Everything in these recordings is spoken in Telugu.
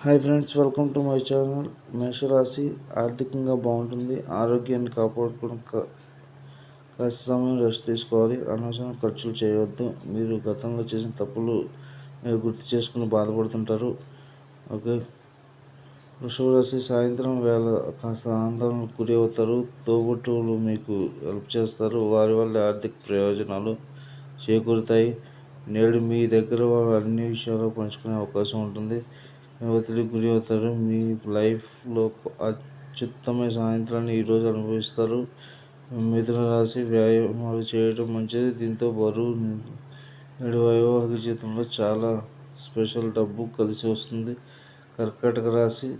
Hi friends welcome to my channel మేషరాశి ఆర్థికంగా బాగుంటుంది ఆరోగ్యాన్ని కాపాడుకోవడం కా- కాస్త సమయం రెస్ట్ తీసుకోవాలి. అనవసరం ఖర్చులు చేయవద్దు. మీరు గతంలో చేసిన తప్పులు మీరు గుర్తు చేసుకుని బాధపడుతుంటారు. ఓకే వృషభ రాశి సాయంత్రం వేళ కాస్త ఆందోళనకు గురి అవుతారు తోబుట్టువులు మీకు హెల్ప్ చేస్తారు. వారి వల్ల ఆర్థిక ప్రయోజనాలు చేకూరుతాయి. నేడు మీ దగ్గర వాళ్ళు అన్ని విషయాలు పంచుకునే అవకాశం ఉంటుంది. ఒత్తిడికి గురి అవుతారు. మీ లైఫ్లో అత్యుత్తమ సాయంత్రాన్ని ఈరోజు అనుభవిస్తారు. మిథున రాశి వ్యాయామాలు చేయడం మంచిది. దీంతో బరువు నేడు వైవాహిక జీవితంలో చాలా స్పెషల్ డబ్బు కలిసి వస్తుంది. కర్కాటక రాశి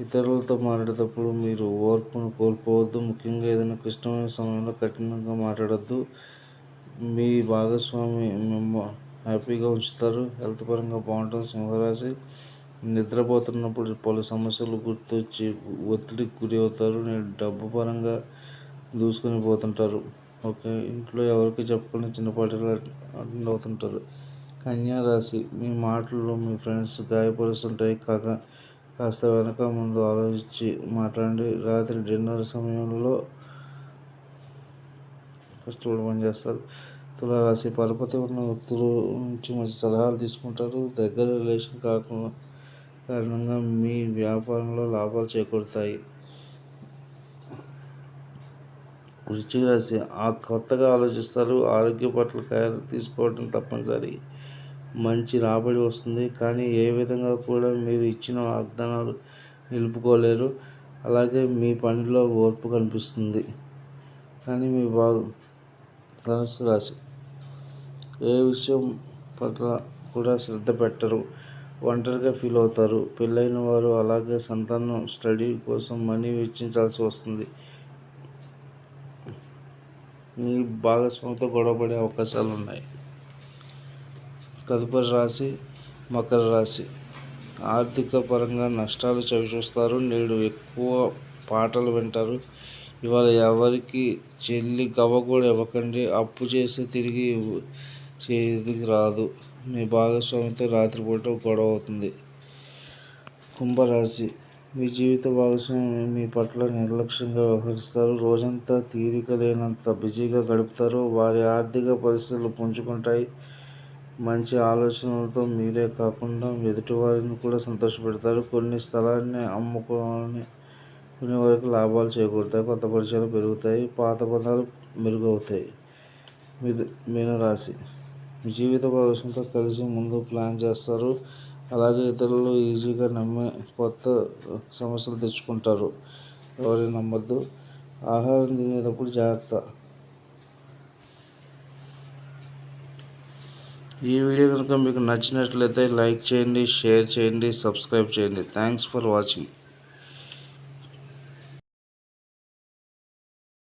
ఇతరులతో మాట్లాడేటప్పుడు మీరు ఓర్పును కోల్పోవద్దు. ముఖ్యంగా ఏదైనా క్లిష్టమైన సమయంలో కఠినంగా మాట్లాడద్దు. మీ భాగస్వామి మిమ్మ హ్యాపీగా ఉంచుతారు. హెల్త్ పరంగా బాగుంటుంది. సింహరాశి నిద్రపోతున్నప్పుడు పలు సమస్యలు గుర్తొచ్చి ఒత్తిడికి గురి అవుతారు. నేను డబ్బు పరంగా దూసుకొని పోతుంటారు. ఓకే ఇంట్లో ఎవరికి చెప్పకుండా చిన్నపాటి అటెండ్ అవుతుంటారు. కన్యా రాశి మీ మాటలు మీ ఫ్రెండ్స్ గాయపరుస్తుంటాయి. కాక కాస్త వెనక ముందు ఆలోచించి మాట్లాడి రాత్రి డిన్నర్ సమయంలో కష్టపడి పనిచేస్తారు తులారాశి పరపతి ఉన్న వ్యక్తుల నుంచి మంచి సలహాలు తీసుకుంటారు. దగ్గర రిలేషన్ కాకుండా కారణంగా మీ వ్యాపారంలో లాభాలు చేకూరుతాయి. వృశ్చిక రాశి. ఆ కొత్తగా ఆలోచిస్తారు. ఆరోగ్య పట్ల కేర్ తీసుకోవడం తప్పనిసరి. మంచి రాబడి వస్తుంది. కానీ ఏ విధంగా కూడా మీరు ఇచ్చిన వాగ్దానాలు నిలుపుకోలేరు. అలాగే మీ పనిలో ఓర్పు కనిపిస్తుంది. కానీ మీ బాగు ధనుసు రాశి. ఏ విషయం పట్ల కూడా శ్రద్ధ పెట్టరు. ఒంటరిగా ఫీల్ అవుతారు. పెళ్ళైన వారు అలాగే సంతానం స్టడీ కోసం మనీ వెచ్చించాల్సి వస్తుంది. మీ భాగస్వామితో గొడవపడే అవకాశాలు ఉన్నాయి తదుపరి రాశి మకర రాశి. ఆర్థిక పరంగా నష్టాలు చవిచూస్తారు. నేడు ఎక్కువ పాటలు వింటారు. ఇవాళ ఎవరికి చెల్లి గవ్వ కూడా ఇవ్వకండి. అప్పు చేసి తిరిగి ఇవ్వు- చేతికి రాదు. మీ భాగస్వామితో రాత్రిపూట గొడవ అవుతుంది. కుంభరాశి మీ జీవిత భాగస్వామి మీ పట్ల నిర్లక్ష్యంగా వ్యవహరిస్తారు. రోజంతా తీరిక లేనంత బిజీగా గడుపుతారు. వారి ఆర్థిక పరిస్థితులు పుంజుకుంటాయి. మంచి ఆలోచనలతో మీరే కాకుండా ఎదుటివారిని కూడా సంతోషపెడతారు. కొన్ని స్థలాన్ని అమ్ముకొని కొన్ని వరకు లాభాలు చేకూరుతాయి. కొత్త పరిచయాలు పెరుగుతాయి. పాత బంధాలు మెరుగవుతాయి. మిథు మీనరాశి మీ జీవిత భాగస్వామితో కలిసి ముందు ప్లాన్ చేస్తారు. అలాగే ఇతరులు ఈజీగా నమ్మే కొత్త సమస్యలు తెచ్చుకుంటారు. ఎవరిని నమ్మద్దు. ఆహారం తినేటప్పుడు జాగ్రత్త. ఈ వీడియో కనుక మీకు నచ్చినట్లయితే లైక్ చేయండి షేర్ చేయండి సబ్స్క్రైబ్ చేయండి. Thanks for watching.